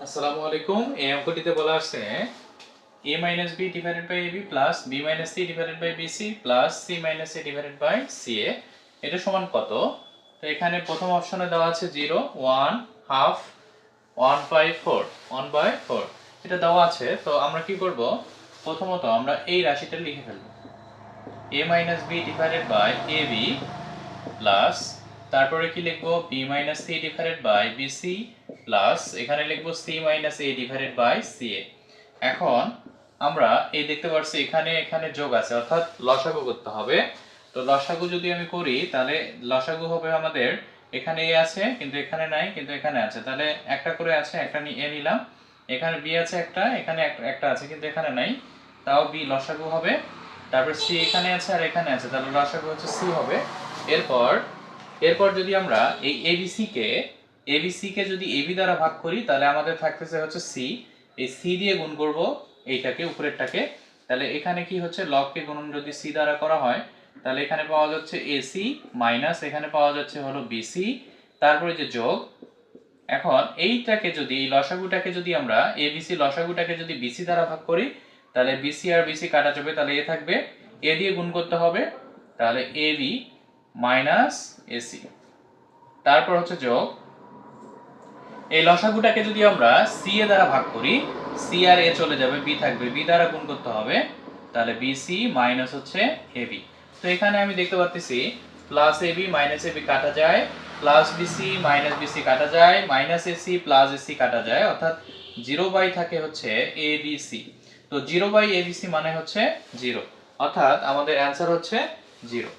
আসসালামু আলাইকুম। এই অঙ্কটিতে বলা আছে, a minus b divided by a b plus b minus c divided by b c plus c minus a divided by c a এটা সমান কত? তো এখানে প্রথম অপশনে দেওয়া আছে zero, one, half, one by four, one by four. এটা দেওয়া আছে, তো আমরা কি করব? প্রথমত আমরা এই রাশিটা লিখে ফেলব। A minus b divided by a b plus তারপরে কি লিখব? B minus c divided by b c plus এখানে লিখব c minus a divided by c a এখন আমরা এই দেখতে পাচ্ছি এখানে এখানে যোগ আছে, অর্থাৎ লসাগু করতে হবে। তো লসাগু যদি আমি করি, তাহলে লসাগু হবে আমাদের এখানে এ আছে, কিন্তু এখানে নাই, কিন্তু এখানে আছে। তাহলে একটা করে আছে, একটা এ নিলাম। এখানে বি আছে একটা, এখানে একটা- একটা আছে, কিন্তু এখানে নাই। তাও বি লসাগু হবে। তারপর সি এখানে আছে আর এখানে আছে, তাহলে লসাগু হচ্ছে সি হবে। এরপর এরপর যদি আমরা এই এবিসি কে এবিসি কে যদি এবি দ্বারা ভাগ করি, তাহলে আমাদের থাকতেছে হচ্ছে সি এই সি দিয়ে গুণ করব এইটাকে, উপরেরটাকে। তাহলে এখানে কি হচ্ছে? লবকে গুণন যদি সি দ্বারা করা হয়, তাহলে এখানে পাওয়া যাচ্ছে এসি মাইনাস এখানে পাওয়া যাচ্ছে হলো বিসি তারপরে যে যোগ, এখন এইটাকে যদি, এই লসাগুটাকে যদি আমরা এবিসি লসাগুটাকে যদি বিসি দ্বারা ভাগ করি, তাহলে বিসি আর বিসি কাটা যাবে, তাহলে এ থাকবে। এ দিয়ে গুণ করতে হবে, তাহলে এ বি মাইনাস এসি তারপর হচ্ছে যোগ এই লসাগুটাকে যদি আমরা সি এ দ্বারা ভাগ করি সি আর এ চলে যাবে বি থাকবে বি দ্বারা গুণ করতে হবে, তাহলে বিসি মাইনাস হচ্ছে এবি তো এখানে আমি দেখতে পাচ্ছি প্লাস এবি মাইনাস এবি কাটা যায় প্লাস বিসি মাইনাস বিসি কাটা যায় মাইনাস এসি প্লাস এসি কাটা যায়, অর্থাৎ জিরো বাই থাকে হচ্ছে এ বি সি তো zero by a b c মানে হচ্ছে জিরো অর্থাৎ আমাদের অ্যান্সার হচ্ছে জিরো